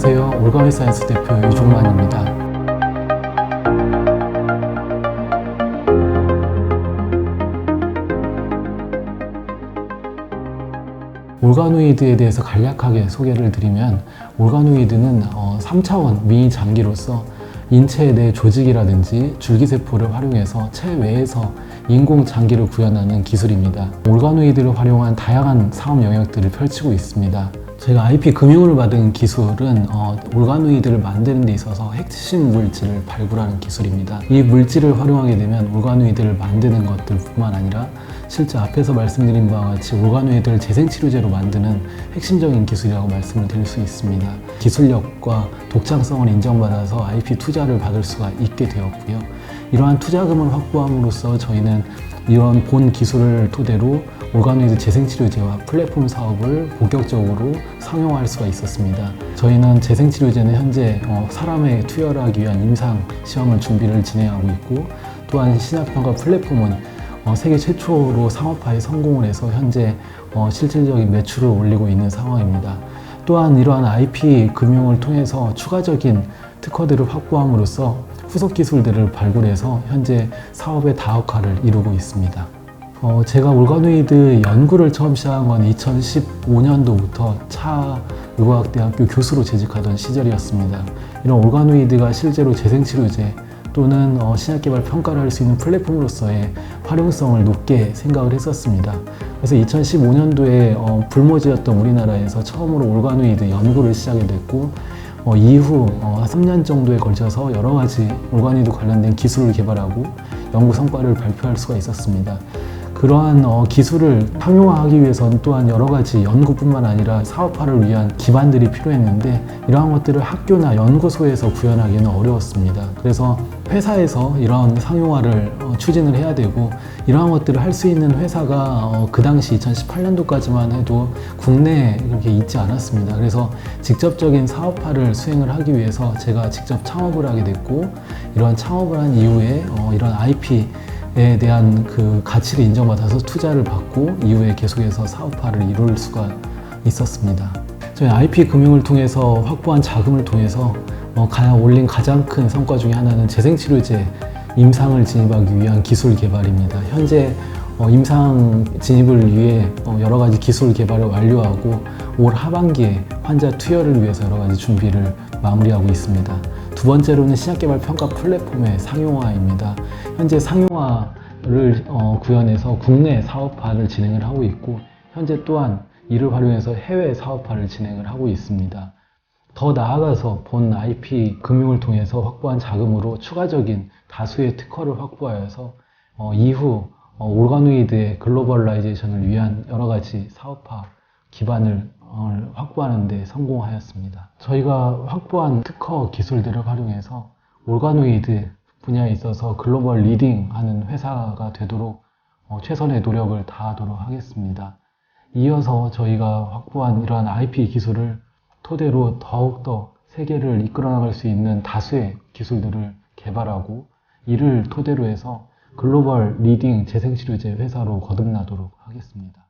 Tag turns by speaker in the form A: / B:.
A: 안녕하세요. 올가미 사이언스 대표 유종만입니다. 올가노이드에 대해서 간략하게 소개를 드리면 올가노이드는 어, 3차원 미니 장기로서 인체 내 조직이라든지 줄기세포를 활용해서 체외에서 인공 장기를 구현하는 기술입니다. 올가노이드를 활용한 다양한 사업 영역들을 펼치고 있습니다. 저희가 IP 금융을 받은 기술은 어, 올가노이드를 만드는 데 있어서 핵심 물질을 발굴하는 기술입니다. 이 물질을 활용하게 되면 올가노이드를 만드는 것들뿐만 아니라 실제 앞에서 말씀드린 바와 같이 올가노이드를 재생치료제로 만드는 핵심적인 기술이라고 말씀을 드릴 수 있습니다. 기술력과 독창성을 인정받아서 IP 투자를 받을 수가 있게 되었고요. 이러한 투자금을 확보함으로써 저희는 이런 본 기술을 토대로 올가노이드 재생치료제와 플랫폼 사업을 본격적으로 상용화할 수가 있었습니다. 저희는 재생치료제는 현재 어, 사람에 투여하기 위한 임상 시험을 준비를 진행하고 있고 또한 신약평가 플랫폼은 어, 세계 최초로 상업화에 성공을 해서 현재 어, 실질적인 매출을 올리고 있는 상황입니다. 또한 이러한 IP 금융을 통해서 추가적인 특허들을 확보함으로써 후속 기술들을 발굴해서 현재 사업의 다각화를 이루고 있습니다. 어, 제가 올가노이드 연구를 처음 시작한 건 2015년도부터 차 의과학대학교 교수로 재직하던 시절이었습니다. 이런 올가노이드가 실제로 재생치료제 또는 어, 신약개발 평가를 할 수 있는 플랫폼으로서의 활용성을 높게 생각을 했었습니다. 그래서 2015년도에 어, 불모지였던 우리나라에서 처음으로 올가노이드 연구를 시작이 됐고 어, 이후 어, 3년 정도에 걸쳐서 여러 가지 올가노이드 관련된 기술을 개발하고 연구 성과를 발표할 수가 있었습니다. 그러한 어, 기술을 상용화하기 위해서는 또한 여러 가지 연구뿐만 아니라 사업화를 위한 기반들이 필요했는데 이러한 것들을 학교나 연구소에서 구현하기는 어려웠습니다. 그래서 회사에서 이러한 상용화를 어, 추진을 해야 되고 이러한 것들을 할 수 있는 회사가 어, 그 당시 2018년도까지만 해도 국내에 이렇게 있지 않았습니다. 그래서 직접적인 사업화를 수행을 하기 위해서 제가 직접 창업을 하게 됐고 이러한 창업을 한 이후에 어, 이런 IP 에 대한 그 가치를 인정받아서 투자를 받고 이후에 계속해서 사업화를 이룰 수가 있었습니다. 저희 IP 금융을 통해서 확보한 자금을 통해서 어, 가장 올린 가장 큰 성과 중에 하나는 재생치료제 임상을 진입하기 위한 기술 개발입니다. 현재 어, 임상 진입을 위해 어, 여러 가지 기술 개발을 완료하고 올 하반기에 환자 투여를 위해서 여러 가지 준비를 마무리하고 있습니다. 두 번째로는 신약개발 평가 플랫폼의 상용화입니다. 현재 상용화를 어, 구현해서 국내 사업화를 진행을 하고 있고 현재 또한 이를 활용해서 해외 사업화를 진행을 하고 있습니다. 더 나아가서 본 IP 금융을 통해서 확보한 자금으로 추가적인 다수의 특허를 확보하여서 어, 이후 어, 올가노이드의 글로벌라이제이션을 위한 여러 가지 사업화 기반을 어, 확보하는 데 성공하였습니다. 저희가 확보한 특허 기술들을 활용해서 올가노이드 분야에 있어서 글로벌 리딩 하는 회사가 되도록 어, 최선의 노력을 다하도록 하겠습니다. 이어서 저희가 확보한 이러한 IP 기술을 토대로 더욱더 세계를 이끌어 나갈 수 있는 다수의 기술들을 개발하고 이를 토대로 해서 글로벌 리딩 재생치료제 회사로 거듭나도록 하겠습니다.